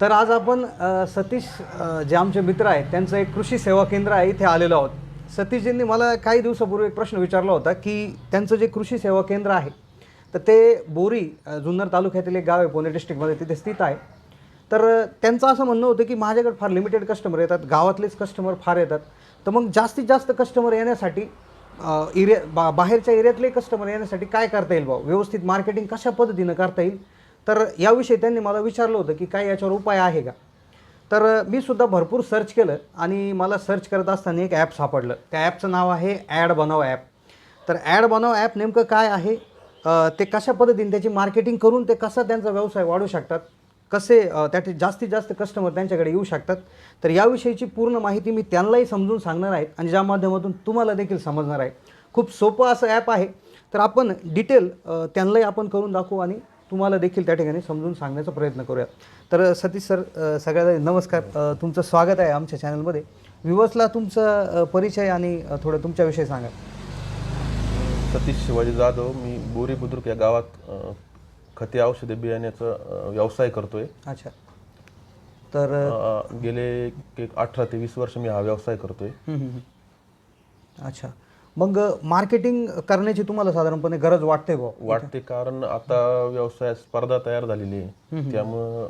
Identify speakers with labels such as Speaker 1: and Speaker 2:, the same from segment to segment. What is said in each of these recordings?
Speaker 1: तर आज आपण अ, सतीश अ, जे आमचे मित्र आहेत त्यांचं एक कृषी सेवा केंद्र आहे इथे आलेलो आहोत. सतीशजींनी मला काही दिवसापूर्वी एक प्रश्न विचारला होता की त्यांचं जे कृषी सेवा केंद्र आहे तर ते बोरी अ, जुन्नर तालुक्यातील एक गाव आहे पुणे डिस्ट्रिक्टमध्ये तिथे स्थित आहे. तर अ, त्यांचं असं म्हणणं होतं की माझ्याकडे फार लिमिटेड कस्टमर येतात गावातलेच कस्टमर फार येतात. तर मग जास्तीत जास्त कस्टमर येण्यासाठी एरिया बा बाहेरच्या एरियातले कस्टमर येण्यासाठी काय करता येईल भाऊ? व्यवस्थित मार्केटिंग कशा पद्धतीनं करता येईल? तर याविषयी त्यांनी मला विचारलं होतं की काय याच्यावर उपाय आहे का? तर मी सुद्धा भरपूर सर्च केलं आणि मला सर्च करत असताना एक ॲप सापडलं. त्या ॲपचं नाव आहे ॲड बनव ॲप तर ॲड बनव ॲप नेमकं काय आहे? ते कशा पद्धतीने त्याची मार्केटिंग करून ते कसा त्यांचा व्यवसाय वाढू शकतात? कसे त्याचे जास्तीत जास्त कस्टमर त्यांच्याकडे येऊ शकतात? तर याविषयीची पूर्ण माहिती मी त्यांनाही समजून सांगणार आहेत आणि ज्या माध्यमातून तुम्हाला देखील समजणार आहे. खूप सोपं असं ॲप आहे. तर आपण डिटेल त्यांनाही आपण करून दाखवू आणि तुम्हाला देखील त्या ठिकाणी समजून सांगण्याचा प्रयत्न करूया तर सतीश सर सगळ्यात नमस्कार. तुमचं स्वागत आहे आमच्या चॅनलमध्ये. व्ह्युवर्सला तुमचा परिचय आणि थोडं तुमच्याविषयी सांगा.
Speaker 2: सतीश शिवाजी जाधव. मी बोरी बुद्रुक या गावात खते औषधे बियाण्याचा व्यवसाय करतोय.
Speaker 1: अच्छा. तर
Speaker 2: गेले एक अठरा ते वीस वर्ष मी हा व्यवसाय करतोय.
Speaker 1: अच्छा. मग मार्केटिंग करण्याची तुम्हाला साधारणपणे गरज वाटते
Speaker 2: वाटते कारण आता व्यवसायात स्पर्धा तयार झालेली आहे. त्यामुळं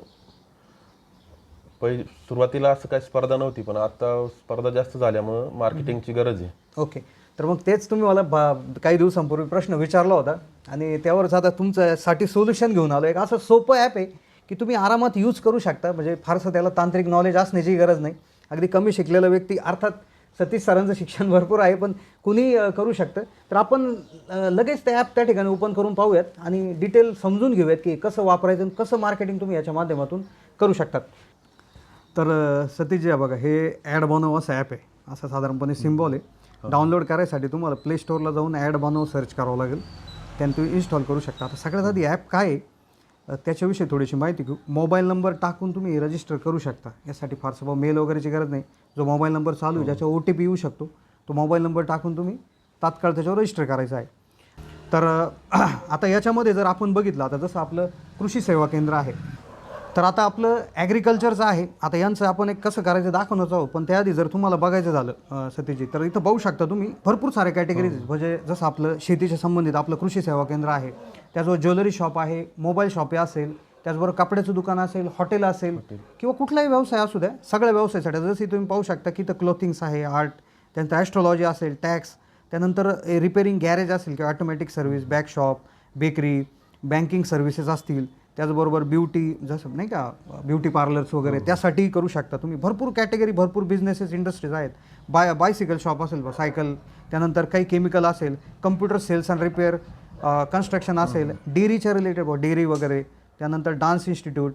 Speaker 2: पहि सुरुवातीला असं काही स्पर्धा नव्हती पण आता स्पर्धा जास्त झाल्यामुळं मार्केटिंगची गरज आहे.
Speaker 1: ओके. तर मग तेच तुम्ही मला बा- काही दिवसांपूर्वी प्रश्न विचारला होता आणि त्यावरच आता तुमच्यासाठी सोल्युशन घेऊन आलो एक असं सोपं ॲप आहे की तुम्ही आरामात यूज करू शकता. म्हणजे फारसं त्याला तांत्रिक नॉलेज असण्याची गरज नाही. अगदी कमी शिकलेला व्यक्ती अर्थात सतीश सरांचं शिक्षण भरपूर आहे पण कुणी करू शकतं. तर आपण लगेच ते ॲप त्या ठिकाणी ओपन करून पाहूयात आणि डिटेल समजून घेऊयात की कसं वापरायचं आणि कसं मार्केटिंग तुम्ही याच्या माध्यमातून करू शकतात. तर सतीशजी हा बघा हे ॲड बनव असं ॲप आहे. असं साधारणपणे सिम्बॉल आहे. डाउनलोड करायसाठी तुम्हाला प्ले स्टोअरला जाऊन ॲड बनव सर्च करावं लागेल. त्यानं तुम्ही इन्स्टॉल करू शकता. आता सगळ्यात आधी ॲप काय आहे? त्याच्याविषयी थोडीशी माहिती घेऊ. मोबाईल नंबर टाकून तुम्ही रजिस्टर करू शकता. यासाठी फारसं बा मेल वगैरेची गरज नाही. जो मोबाईल नंबर चालू आहे ज्याच्यावर ओ टी पी येऊ शकतो तो मोबाईल नंबर टाकून तुम्ही तात्काळ त्याच्यावर रजिस्टर करायचा आहे. तर आता याच्यामध्ये जर आपण बघितलं आता जसं आपलं कृषी सेवा केंद्र आहे तर आता आपलं ॲग्रिकल्चरचं आहे. आता यांचं आपण एक कसं करायचं दाखवणं आहोत. पण त्याआधी जर तुम्हाला बघायचं झालं सतीजी तर इथं बघू शकता तुम्ही भरपूर सारे कॅटेगरीज म्हणजे जसं आपलं शेतीच्या संबंधित आपलं कृषी सेवा केंद्र आहे. त्याचबरोबर ज्वेलरी शॉप आहे मोबाईल शॉप असेल त्याचबरोबर कपड्याचं दुकान असेल हॉटेल असेल किंवा कुठलाही व्यवसाय असू द्या सगळ्या व्यवसायासाठी. जसं तुम्ही पाहू शकता की इथं क्लोथिंग्स आहे आर्ट त्यानंतर ॲस्ट्रॉलॉजी असेल टॅक्स त्यानंतर रिपेरिंग गॅरेज असेल किंवा automatic service bag shop bakery banking services असतील. त्याचबरोबर ब्युटी जसं नाही का ब्युटी पार्लर्स वगैरे त्यासाठीही करू शकता तुम्ही. भरपूर कॅटेगरी भरपूर बिझनेसेस इंडस्ट्रीज आहेत. बाय बायसिकल शॉप असेल बा सायकल त्यानंतर काही केमिकल असेल computer sales and repair construction असेल डेअरीच्या रिलेटेड डेअरी वगैरे. त्यानंतर डान्स इन्स्टिट्यूट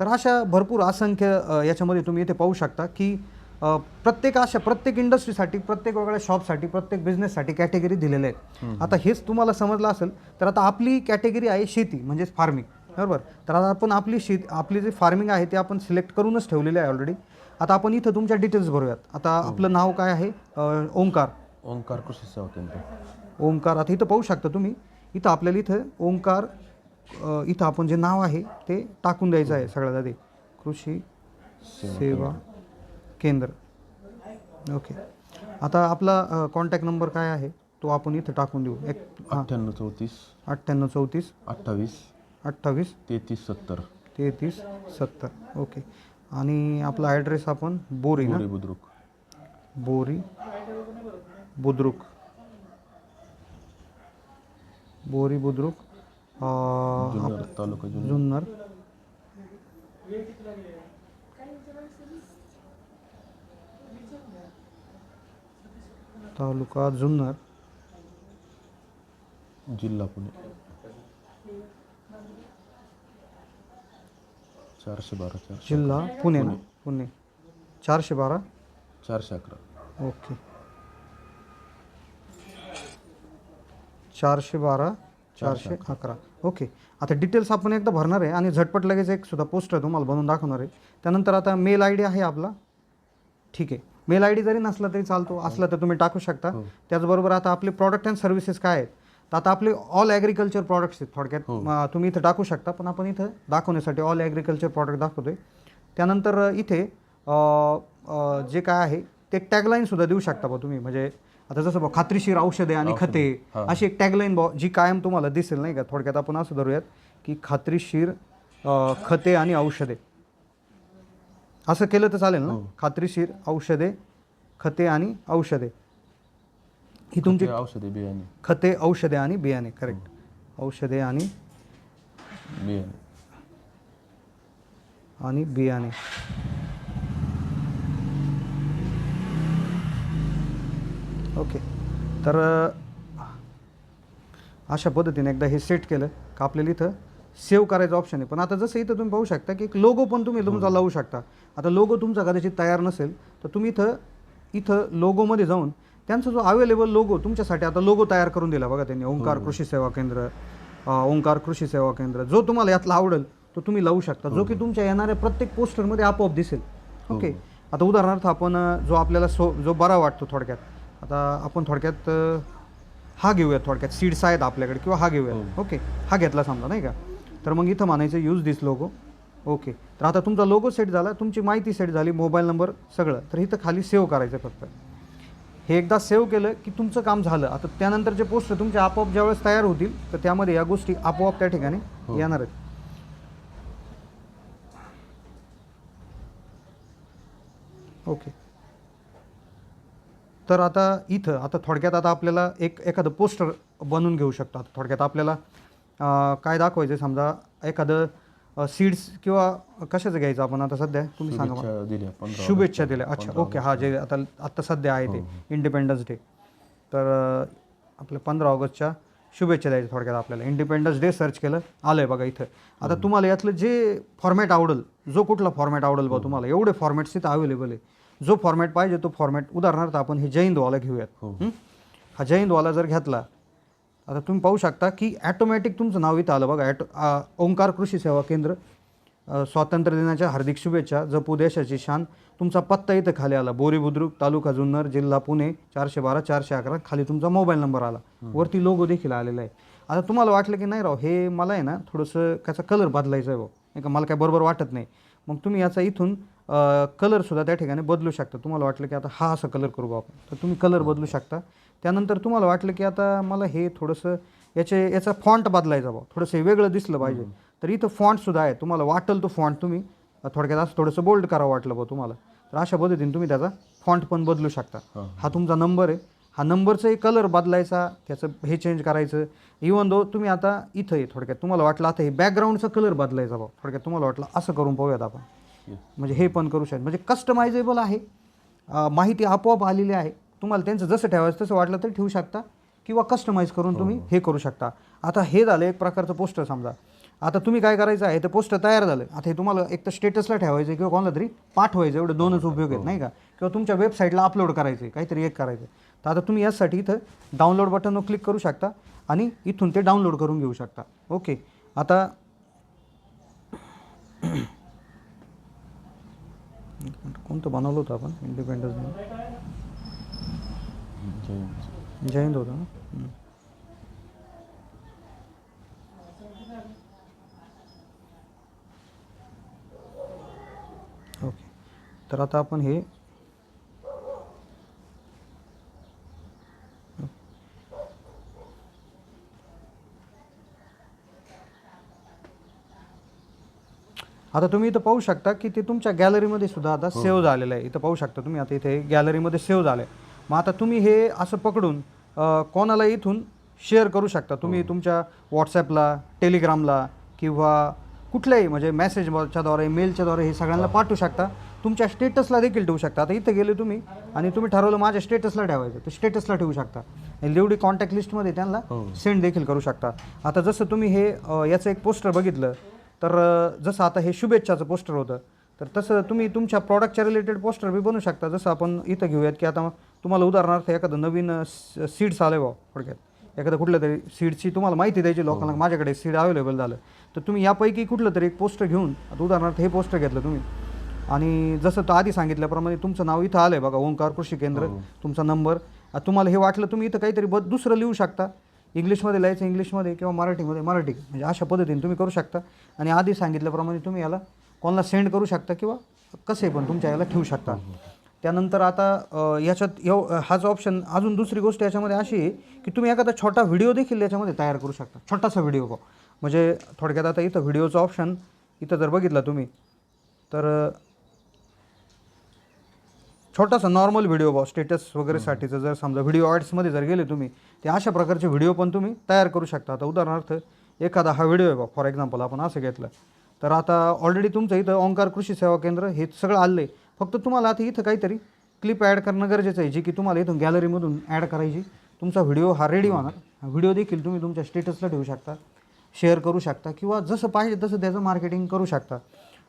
Speaker 1: तर अशा भरपूर असंख्य याच्यामध्ये तुम्ही इथे पाहू शकता की प्रत्येक अशा प्रत्येक इंडस्ट्रीसाठी प्रत्येक वेगळ्या शॉपसाठी प्रत्येक बिझनेससाठी कॅटेगरी दिलेल्या आहेत. आता हेच तुम्हाला समजलं असेल तर आता आपली कॅटेगरी आहे शेती म्हणजेच फार्मिंग बरोबर? तर आता आपण आपली शेती आपली जे फार्मिंग आहे ते आपण सिलेक्ट करूनच ठेवलेले आहे ऑलरेडी आता आपण इथं तुमच्या डिटेल्स भरूयात. आता आपलं नाव काय आहे? अ, ओंकार.
Speaker 2: ओंकार कृषी सेवा केंद्र
Speaker 1: ओंकार. आता इथं पाहू शकता तुम्ही. इथं आपल्याला इथं ओंकार अ, इथं आपण जे नाव आहे ते टाकून द्यायचं आहे सगळ्यात आधी. कृषी सेवा केंद्र. ओके आता आपला कॉन्टॅक्ट नंबर काय आहे तो आपण इथं टाकून देऊ. एक हां.
Speaker 2: अठ्ठ्याण्णव चौतीस.
Speaker 1: अठ्ठ्याण्णव चौतीस.
Speaker 2: अठ्ठावीस.
Speaker 1: अठ्ठावीस.
Speaker 2: तेहतीस सत्तर.
Speaker 1: तेहतीस सत्तर. ओके. आणि आपला ॲड्रेस आपण बोरी ना?
Speaker 2: बोरी बुद्रुक.
Speaker 1: बोरी बुद्रुक. बोरी बुद्रुक अं,
Speaker 2: जुन्नर तालुका जुन्नर.
Speaker 1: जुन्नर. तालुका जुन्नर.
Speaker 2: जिल्हा पुणे. चारशे बारा चारशे
Speaker 1: जिल्हा? पुणे ना? पुणे. चारशे बारा?
Speaker 2: चारशे अकरा.
Speaker 1: ओके. चारशे बारा चारशे अकरा. ओके. आता डिटेल्स आपण एकदा भरणार आहे आणि झटपट लगेच एक सुद्धा पोस्टर तुम्हाला बनवून दाखवणार आहे. त्यानंतर आता मेल आय डी आहे आपला. ठीक आहे. मेल आय डी जरी नसला तरी चालतो. असला तर तुम्ही टाकू शकता. त्याचबरोबर आता आपले प्रॉडक्ट अँड सर्व्हिसेस काय आहेत? तर आता आपले ऑल ॲग्रिकल्चर प्रॉडक्ट्स आहेत थोडक्यात. म, तुम्ही इथं टाकू शकता पण आपण इथं दाखवण्यासाठी ऑल ॲग्रिकल्चर प्रॉडक्ट दाखवतोय. त्यानंतर इथे अ, अ, जे काय आहे ते टॅगलाईन सुद्धा देऊ शकता बा तुम्ही. म्हणजे आता जसं बा खात्रीशीर औषधे आणि खते अशी एक टॅगलाईन बा जी कायम तुम्हाला दिसेल नाही का? थोडक्यात आपण असं धरूयात की खात्रीशीर अ, खते आणि औषधे. असं केलं तर चालेल ना? खात्रीशीर औषधे खते आणि औषधे. ही तुमची
Speaker 2: औषधे बियाणे.
Speaker 1: खते औषधे आणि बियाणे करेक्ट औषधे आणि
Speaker 2: बियाणे.
Speaker 1: आणि बियाणे. ओके. तर अशा पद्धतीने एकदा हे सेट केलं का आपल्याला इथं. सेव्ह करायचं ऑप्शन आहे. पण आता जसं इथं तुम्ही पाहू शकता की एक लोगो पण तुम्ही तुमचा लावू शकता. आता लोगो तुमचा कदाचित तयार नसेल तर तुम्ही इथं इथं लोगोमध्ये जाऊन त्यांचा जो अवेलेबल लोगो तुमच्यासाठी आता लोगो तयार करून दिला बघा त्यांनी. ओंकार कृषी सेवा केंद्र ओंकार कृषी सेवा केंद्र. जो तुम्हाला यातला आवडेल तो तुम्ही लावू शकता. जो की तुमच्या येणाऱ्या प्रत्येक पोस्टरमध्ये आपोआप दिसेल. ओके? आता उदाहरणार्थ आपण जो आपल्याला सो जो बरा वाटतो थोडक्यात. आता आपण थोडक्यात हा घेऊयात थोडक्यात. सीड्स आहेत आपल्याकडे किंवा हा घेऊयात. ओके? हा घेतला समजा नाही का? तर मग इथं म्हणायचं यूज दिस लोगो ओके? तर आता तुमचा लोगो सेट झाला तुमची माहिती सेट झाली मोबाईल नंबर सगळं. तर इथं खाली सेव्ह करायचं फक्त. हे एकदा सेव्ह केलं की तुमचं काम झालं. आता त्यानंतरचे पोस्ट तुमचे आपोआप ज्यावेळेस तयार होतील तर त्यामध्ये या गोष्टी आपोआप त्या ठिकाणी येणार आहेत. ओके. तर आता इथं आता थोडक्यात आता आपल्याला एक एखादं पोस्टर बनवून घेऊ शकतो. आता थोडक्यात आपल्याला काय दाखवायचं समजा एखादं सीड्स किंवा कशाचं घ्यायचं आपण आता सध्या? तुम्ही सांगा मला.
Speaker 2: शुभेच्छा दिल्या पंधरा
Speaker 1: शुभेच्छा दिल्या. अच्छा ओके हा जे आता आत्ता सध्या आहे ते इंडिपेंडन्स डे तर अं, आपल्या पंधरा ऑगस्टच्या शुभेच्छा द्यायच्या थोडक्यात आपल्याला. इंडिपेंडन्स डे सर्च केलं आलं आहे बघा इथं. आता तुम्हाला यातलं जे फॉर्मॅट आवडेल जो कुठला फॉर्मॅट आवडेल बा तुम्हाला? एवढे फॉर्मॅट्स तिथं अवेलेबल आहे. जो फॉर्मॅट पाहिजे तो फॉर्मॅट उदाहरणार्थ आपण हे जयंतवाला घेऊयात. हं? हा? जयंतवाला जर घेतला आता तुम्ही पाहू शकता की ॲटोमॅटिक तुमचं नाव इथं आलं बघा. ॲटो ओंकार कृषी सेवा केंद्र स्वातंत्र्य दिनाच्या हार्दिक शुभेच्छा जपू देशाची शान. तुमचा पत्ता इथं खाली आला. बोरी बुद्रुक तालुका जुन्नर जिल्हा पुणे चारशे बारा चारशे अकरा. खाली तुमचा मोबाईल नंबर आला. वरती लोगो देखील आलेला आहे. आता तुम्हाला वाटलं की नाही राव हे मला आहे ना थोडंसं त्याचा कलर बदलायचा आहे भाऊ नाही का मला काय बरोबर वाटत नाही. मग तुम्ही याचा इथून कलरसुद्धा त्या ठिकाणी बदलू शकता तुम्हाला वाटलं की आता हा असा कलर करू बा आपण. तर तुम्ही कलर बदलू शकता. त्यानंतर तुम्हाला वाटलं की आता मला हे थोडंसं याचे याचा फॉन्ट बदलायचा बा. थोडंसं हे वेगळं दिसलं पाहिजे. तर इथं फॉन्टसुद्धा आहे. तुम्हाला वाटेल तो फॉन्ट तुम्ही थोडक्यात असं थोडंसं बोल्ड करावं वाटलं बा तुम्हाला. तर अशा पद्धतीने तुम्ही त्याचा फॉन्ट पण बदलू शकता. हा तुमचा नंबर आहे. हा नंबरचाही कलर बदलायचा त्याचं हे चेंज करायचं. इवन दो तुम्ही आता इथं आहे थोडक्यात. तुम्हाला वाटलं आता हे बॅकग्राऊंडचा कलर बदलायचा बा. थोडक्यात तुम्हाला वाटलं असं करून पाहूयात आपण. म्हणजे हे पण करू शकतो. म्हणजे कस्टमायझेबल आहे. माहिती आपोआप आलेली आहे. तुम्हाला त्यांचं जसं ठेवायचं तसं वाटलं तरी ठेवू शकता किंवा कस्टमाइज करून तुम्ही हे. करू शकता. आता हे झालं एक प्रकारचं पोस्टर समजा. आता तुम्ही काय करायचं आहे ते पोस्टर तयार झालं. आता हे तुम्हाला एक तर स्टेटसला ठेवायचं किंवा कोणाला तरी पाठवायचं एवढे दोनच उपयोग आहेत नाही का? किंवा तुमच्या वेबसाईटला अपलोड करायचं आहे काहीतरी एक करायचं तर आता तुम्ही यासाठी इथं डाउनलोड बटनवर क्लिक करू शकता आणि इथून ते डाउनलोड करून घेऊ शकता. ओके आता कोणतं बनवलं होतं आपण इंडिपेंडन्स डे
Speaker 2: जयंत.
Speaker 1: जयंत होतं ना. ओके तर आता आपण हे आता तुम्ही इथं पाहू शकता की ते तुमच्या गॅलरीमध्ये सुद्धा आता सेव्ह झालेलं आहे. इथं पाहू शकता तुम्ही. आता इथे गॅलरीमध्ये सेव्ह झालं आहे मग आता तुम्ही हे असं पकडून कोणाला इथून शेअर करू शकता? तुम्ही तुमच्या व्हॉट्सॲपला टेलिग्रामला किंवा कुठल्याही म्हणजे मेसेजच्याद्वारे मेलच्याद्वारे हे सगळ्यांना पाठवू शकता. तुमच्या स्टेटसला देखील ठेवू शकता. आता इथं गेले तुम्ही आणि तुम्ही ठरवलं माझ्या स्टेटसला ठेवायचं. तर स्टेटसला ठेवू शकता. आणि जेवढी कॉन्टॅक्ट लिस्टमध्ये त्यांना सेंड देखील करू शकता. आता जसं तुम्ही हे याचं एक पोस्टर बघितलं तर जसं आता हे शुभेच्छाचं पोस्टर होतं तर तसं तुम्ही तुमच्या प्रॉडक्टच्या रिलेटेड पोस्टर बी बनवू शकता. जसं आपण इथं घेऊयात की आता तुम्हाला उदाहरणार्थ एखादं नवीन सीड्स आले बा थोडक्यात. एखादं कुठलं तरी सीडची तुम्हाला माहिती द्यायची लोकांना माझ्याकडे सीड अवेलेबल झालं. तर तुम्ही यापैकी कुठलं तरी एक पोस्टर घेऊन आता उदाहरणार्थ हे पोस्टर घेतलं तुम्ही. आणि जसं तो आधी सांगितल्याप्रमाणे तुमचं नाव इथं आलं आहे बघा ओंकार कृषी केंद्र तुमचा नंबर तुम्हाला हे वाटलं तुम्ही इथं काहीतरी ब दुसरं लिहू शकता. इंग्लिशमध्ये लिहायचं इंग्लिशमध्ये किंवा मराठीमध्ये मराठी म्हणजे अशा पद्धतीने तुम्ही करू शकता. आणि आधी सांगितल्याप्रमाणे तुम्ही याला कोणाला सेंड करू शकता किंवा कसे पण तुमच्या याला ठेवू शकता. त्यानंतर आता याच्यात येऊ हाच ऑप्शन अजून दुसरी गोष्ट याच्यामध्ये अशी आहे की तुम्ही एखादा छोटा व्हिडिओ देखील याच्यामध्ये तयार करू शकता. छोटासा व्हिडिओ म्हणजे थोडक्यात आता इथं व्हिडिओचं ऑप्शन इथं जर बघितलं तुम्ही तर छोटासा नॉर्मल व्हिडिओ बॉ स्टेटस वगैरेसाठीचं जर समजा व्हिडिओ ॲड्समध्ये जर गेले तुम्ही ते अशा प्रकारचे व्हिडिओ पण तुम्ही तयार करू शकता. आता उदाहरणार्थ एखादा हा व्हिडिओ आहे बा फॉर एक्झाम्पल आपण असं घेतलं. तर आता ऑलरेडी तुमचं इथं ओंकार कृषी सेवा केंद्र हे सगळं आलं आहे फक्त तुम्हाला आता इथं काहीतरी क्लिप ॲड करणं गरजेचं आहे जी की तुम्हाला इथून गॅलरीमधून ॲड करायची. तुमचा व्हिडिओ हा रेडी होणार. व्हिडिओ देखील तुम्ही तुमच्या स्टेटसला ठेवू शकता शेअर करू शकता किंवा जसं पाहिजे तसं त्याचं मार्केटिंग करू शकता.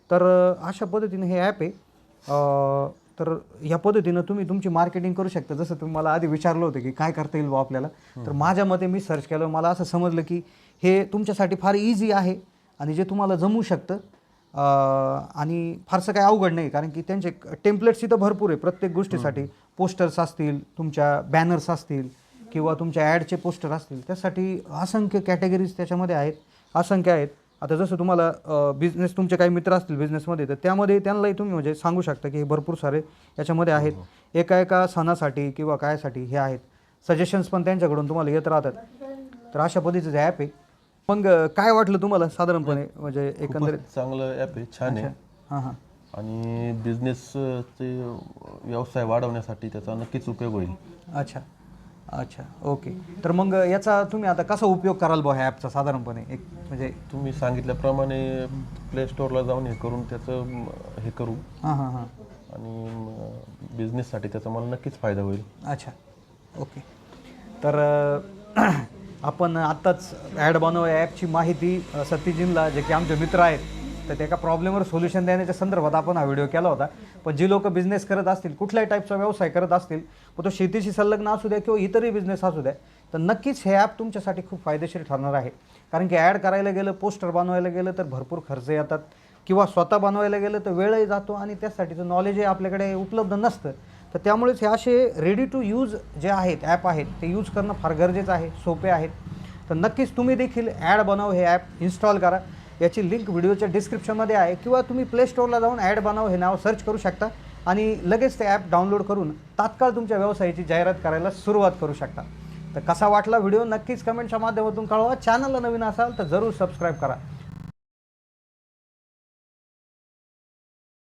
Speaker 1: तर अशा पद्धतीने हे ॲप आहे. तर ह्या पद्धतीनं तुम्ही तुमची मार्केटिंग करू शकता. जसं तुम्ही मला आधी विचारलं होतं की काय करता येईल बा आपल्याला? तर माझ्या मते मी सर्च केलं. मला असं समजलं की हे तुमच्यासाठी फार इझी आहे आणि जे तुम्हाला जमू शकतं अ, आणि फारसं काही अवघड नाही. कारण की त्यांचे टेम्पलेट्स इथं भरपूर आहे. प्रत्येक गोष्टीसाठी पोस्टर्स असतील तुमच्या बॅनर्स असतील किंवा तुमच्या ॲडचे पोस्टर असतील. त्यासाठी असंख्य कॅटेगरीज त्याच्यामध्ये आहेत. असंख्य आहेत. आता जसं तुम्हाला बिझनेस तुमचे काही मित्र असतील बिझनेसमध्ये तर त्यामध्ये त्यांनाही तुम्ही म्हणजे सांगू शकता की हे भरपूर सारे याच्यामध्ये आहेत. एका एका सणासाठी किंवा कायसाठी हे आहेत. सजेशन्स पण त्यांच्याकडून तुम्हाला येत राहतात. तर अशा पद्धतीचं ॲप आहे मग काय वाटलं तुम्हाला साधारणपणे? म्हणजे एकंदरीत
Speaker 2: चांगलं ॲप आहे छान आहे.
Speaker 1: हां हां.
Speaker 2: आणि बिझनेसचे व्यवसाय वाढवण्यासाठी त्याचा नक्कीच उपयोग होईल.
Speaker 1: अच्छा. अच्छा ओके तर मग याचा तुम्ही आता कसा उपयोग कराल बा ह्या ॲपचा साधारणपणे? एक म्हणजे
Speaker 2: तुम्ही सांगितल्याप्रमाणे प्ले स्टोअरला जाऊन हे करून त्याचं म, हे करू.
Speaker 1: हां हां हां.
Speaker 2: आणि बिझनेससाठी त्याचा मला नक्कीच फायदा होईल.
Speaker 1: अच्छा ओके तर अ, आपण आत्ताच ॲड बनव या ॲपची माहिती अ, सत्यजिनला जे की आमचे मित्र आहेत तर त्या एका प्रॉब्लेमवर सोल्युशन देण्याच्या संदर्भात आपण हा व्हिडिओ केला होता. पण जी लोक बिझनेस करत असतील कुठल्याही टाईपचा व्यवसाय करत असतील मग तो शेतीशी संलग्न असू द्या किंवा इतरही बिझनेस असू द्या तर नक्कीच हे ॲप तुमच्यासाठी खूप फायदेशीर ठरणार आहे. कारण की ॲड करायला गेलं पोस्टर बनवायला गेलं तर भरपूर खर्च येतात. किंवा स्वतः बनवायला गेलं तर वेळही जातो आणि त्यासाठीचं नॉलेजही आपल्याकडे उपलब्ध नसतं. तर त्यामुळेच हे असे रेडी टू यूज जे आहेत ॲप आहेत ते यूज करणं फार गरजेचं आहे सोपे आहेत. तर नक्कीच तुम्ही देखील ॲड बनव हे ॲप इन्स्टॉल करा. याची लिंक व्हिडिओच्या डिस्क्रिप्शनमध्ये आहे. किंवा तुम्ही प्ले स्टोअरला जाऊन ॲड बनाव हे नाव सर्च करू शकता. आणि लगेच ते ॲप डाउनलोड करून तात्काळ तुमच्या व्यवसायाची जाहिरात करायला सुरुवात करू शकता. तर कसा वाटला व्हिडिओ नक्कीच कमेंटच्या माध्यमातून कळवा. चॅनलला नवीन असाल तर जरूर सबस्क्राईब करा.